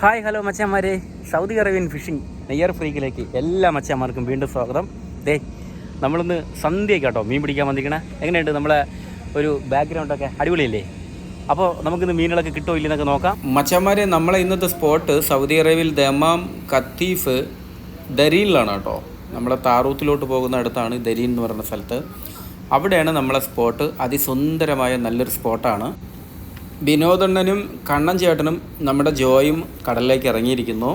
Hi hello മച്ചന്മാരെ. Saudi Arabian fishing Neyyar ഫ്രീക്കിലേക്ക് എല്ലാ മച്ചന്മാർക്കും വീണ്ടും സ്വാഗതം. ദേ നമ്മളിന്ന് സന്ധ്യ കേട്ടോ മീൻ പിടിക്കാൻ വന്നിരിക്കണേ. എങ്ങനെയുണ്ട് നമ്മളെ ഒരു ബാക്ക്ഗ്രൗണ്ടൊക്കെ അടിപൊളിയല്ലേ? അപ്പോൾ നമുക്കിന്ന് മീനുകളൊക്കെ കിട്ടോ ഇല്ലെന്നൊക്കെ നോക്കാം. മച്ചന്മാരെ നമ്മളെ ഇന്നത്തെ സ്പോട്ട് സൗദി അറേബ്യയിൽ ദമാം കത്തീഫ് ദരീനിലാണ് കേട്ടോ. നമ്മളെ താറൂത്തിലോട്ട് പോകുന്ന അടുത്താണ് ദരീൻ എന്ന് പറയുന്ന സ്ഥലത്ത്. അവിടെയാണ് നമ്മളെ സ്പോട്ട് അതിസുന്ദരമായ നല്ലൊരു സ്പോട്ടാണ് വിനോദണ്ണനും കണ്ണൻ ചേട്ടനും നമ്മുടെ ജോയും കടലിലേക്ക് ഇറങ്ങിയിരിക്കുന്നു.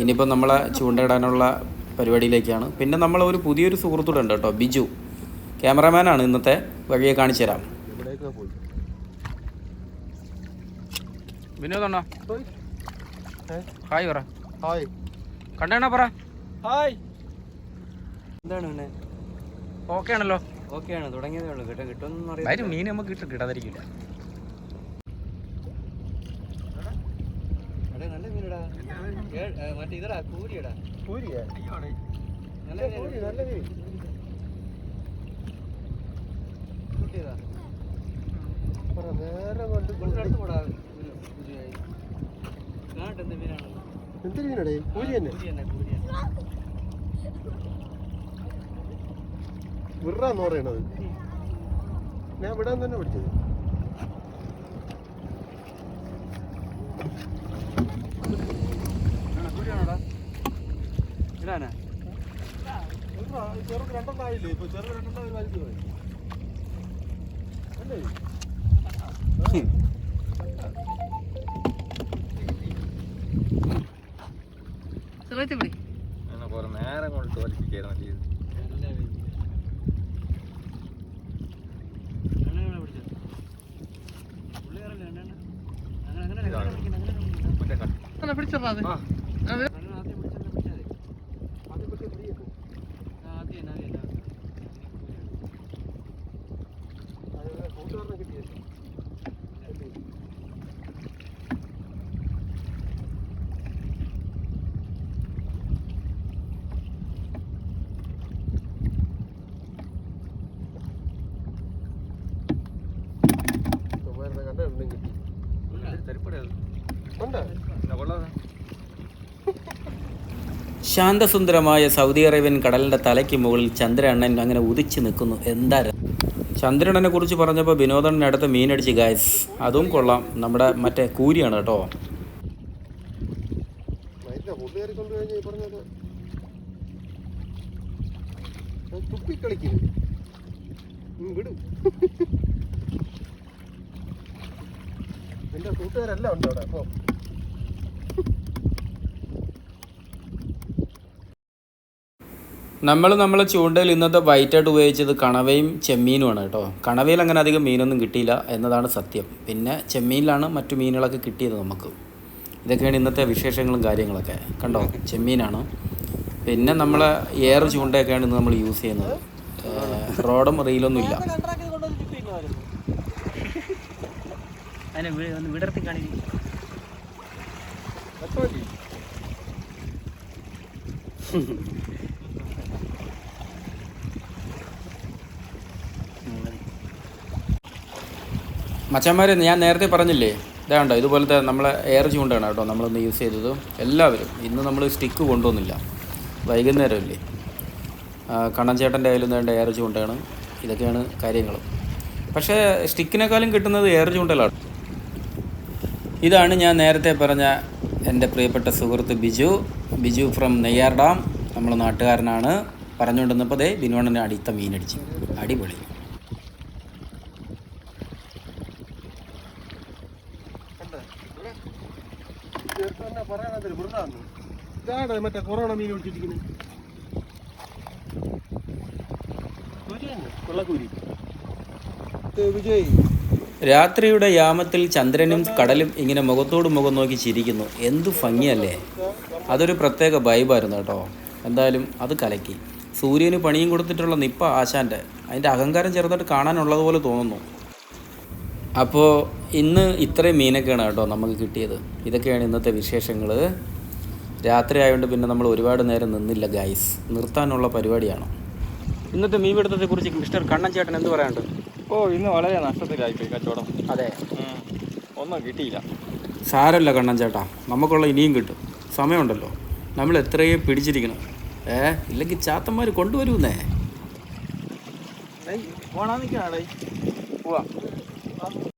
ഇനിയിപ്പോൾ നമ്മളെ ചൂണ്ടയിടാനുള്ള പരിപാടിയിലേക്കാണ്. പിന്നെ നമ്മളെ ഒരു പുതിയൊരു സുഹൃത്തൂടെ ഉണ്ട് കേട്ടോ ബിജു. ക്യാമറാമാനാണ് ഇന്നത്തെ വഴിയെ കാണിച്ചു തരാം. വിനോദണ്ണ. ഹായ് പറ. ഹായ്. കണ്ടേണ പറ. ഹായ്. എന്താണ് പിന്നെ? ഓക്കെ ആണല്ലോ. ഓക്കെയാണ് തുടങ്ങിയതേ ഉള്ളൂ. കിട്ടും കിട്ടുമെന്ന് വരും മീൻ നമുക്ക് കിട്ടും കിട്ടാതിരിക്കില്ല നല്ല മീനടാ മറ്റേ ഇതടാ കൂരിയടാ കൂരിയാ നല്ല കൂരി നല്ല മീൻ കൂട്ടിയതാ. നേരെ കൊണ്ട് കൊണ്ടടുത്ത് പോടാ കാണട്ടെ എന്ത് മീനാണ്? എന്ത് മീനടേ? കൂരി തന്നെ. വിറാന്ന് പറയണത്. ഞാൻ വിടാൻ തന്നെ പിടിച്ചത് ഇടാനാ ചെറുക്ക് രണ്ടെണ്ണായില്ലേ ഇപ്പൊ ചെറുക്ക് രണ്ടെണ്ണം ഒരു വലിച്ചു പോയി അല്ലേ നേരം കൊണ്ട് വലിപ്പിക്കായിരുന്നു ചെയ്ത് കട്ട്. ആ ശാന്തസുന്ദരമായ സൗദി അറേബ്യൻ കടലിന്റെ തലയ്ക്ക് മുകളിൽ ചന്ദ്രണ്ണൻ അങ്ങനെ ഉദിച്ചു നിൽക്കുന്നു. എന്താ ചന്ദ്രണ്ണനെ കുറിച്ച് പറഞ്ഞപ്പോൾ വിനോദണ്ണൻ അടുത്ത് മീനടിച്ച് ഗായസ് അതും കൊള്ളാം. നമ്മുടെ മറ്റേ കൂരിയാണ് കേട്ടോ. തുപ്പിക്കളിക്കുന്നു വിടും. കൂട്ടുകാരെല്ലാം ഉണ്ട് അവിടെ അപ്പൊ നമ്മൾ നമ്മളെ ചൂണ്ടയിൽ ഇന്നത്തെ വൈറ്റായിട്ട് ഉപയോഗിച്ചത് കണവയും ചെമ്മീനുമാണ് കേട്ടോ. കണവയിൽ അങ്ങനെ അധികം മീനൊന്നും കിട്ടിയില്ല എന്നതാണ് സത്യം. പിന്നെ ചെമ്മീനിലാണ് മറ്റു മീനുകളൊക്കെ കിട്ടിയത് നമുക്ക്. ഇതൊക്കെയാണ് ഇന്നത്തെ വിശേഷങ്ങളും കാര്യങ്ങളൊക്കെ. കണ്ടോ? ചെമ്മീനാണ്. പിന്നെ നമ്മളെ ഏറ് ചൂണ്ടയൊക്കെയാണ് ഇന്ന് നമ്മൾ യൂസ് ചെയ്യുന്നത്. റോഡും റീലൊന്നും അതിനെ ഒന്ന് വിടർത്തി കാണിക്കും. മച്ചന്മാരെ ഞാൻ നേരത്തെ പറഞ്ഞില്ലേ? ഇതാണ്ടോ ഇതുപോലത്തെ നമ്മളെ എയർ ചൂണ്ടാണ് കേട്ടോ നമ്മളൊന്ന് യൂസ് ചെയ്തത് എല്ലാവരും. ഇന്ന് നമ്മൾ സ്റ്റിക്ക് കൊണ്ടുവന്നില്ല. വൈകുന്നേരമല്ലേ. കണ്ണൻചേട്ടന്റെ കണ്ണൻ ചേട്ടന്റെ കയ്യിൽ വേണ്ട എയർ ചൂണ്ടയാണ് ഇതൊക്കെയാണ് കാര്യങ്ങൾ. പക്ഷേ സ്റ്റിക്കിനേക്കാളും കിട്ടുന്നത് എയർ ചൂണ്ടലാണ് ഇതാണ് ഞാൻ നേരത്തെ പറഞ്ഞ എന്റെ പ്രിയപ്പെട്ട സുഹൃത്ത് Biju. Biju from Neyyar dam. നമ്മൾ നാട്ടുകാരനാണ്. പറഞ്ഞുകൊണ്ടിരുന്നപ്പോൾ ദേ ബിനോണനെ അടിത്ത മീനടിച്ച് അടിപൊളി. ഇതാണ് മറ്റേ കൊറോണ മീൻ പിടിച്ചിരിക്കുന്നത് കൊള്ളക്കൂരി. വിജയ്. രാത്രിയുടെ യാമത്തിൽ ചന്ദ്രനും കടലും ഇങ്ങനെ മുഖത്തോട് മുഖം നോക്കി ചിരിക്കുന്നു. എന്തു ഭംഗിയല്ലേ? അതൊരു പ്രത്യേക വൈബായിരുന്നു കേട്ടോ. എന്തായാലും അത് കലക്കി. സൂര്യന് പണിയും കൊടുത്തിട്ടുള്ള നിപ്പ ആശാന്റെ അതിന്റെ അഹങ്കാരം ചെറുതായിട്ട് കാണാനുള്ളതുപോലെ തോന്നുന്നു. അപ്പോൾ ഇന്ന് ഇത്രയും മീനൊക്കെയാണ് കേട്ടോ നമുക്ക് കിട്ടിയത്. ഇതൊക്കെയാണ് ഇന്നത്തെ വിശേഷങ്ങൾ രാത്രി ആയതുകൊണ്ട് പിന്നെ നമ്മൾ ഒരുപാട് നേരം നിന്നില്ല ഗൈസ് നിർത്താനുള്ള പരിപാടിയാണ്. ഇന്നത്തെ മീൻ പിടുത്തത്തെ കുറിച്ച് മിസ്റ്റർ കണ്ണൻ ചേട്ടൻ എന്ത് പറയാനുണ്ട്? ഓ ഇന്ന് വളരെ നഷ്ടത്തിലായിപ്പോയി കച്ചവടം. അതെ. ഒന്നും കിട്ടിയില്ല. സാരല്ല കണ്ണൻ ചേട്ടാ. നമുക്കുള്ള ഇനിയും കിട്ടും. സമയമുണ്ടല്ലോ. നമ്മൾ എത്രയും പിടിച്ചിരിക്കണം. ഏ ഇല്ലെങ്കിൽ ചാത്തന്മാര് കൊണ്ടുവരുന്നേ. പോണാ നിൽക്കണേ പോവാ.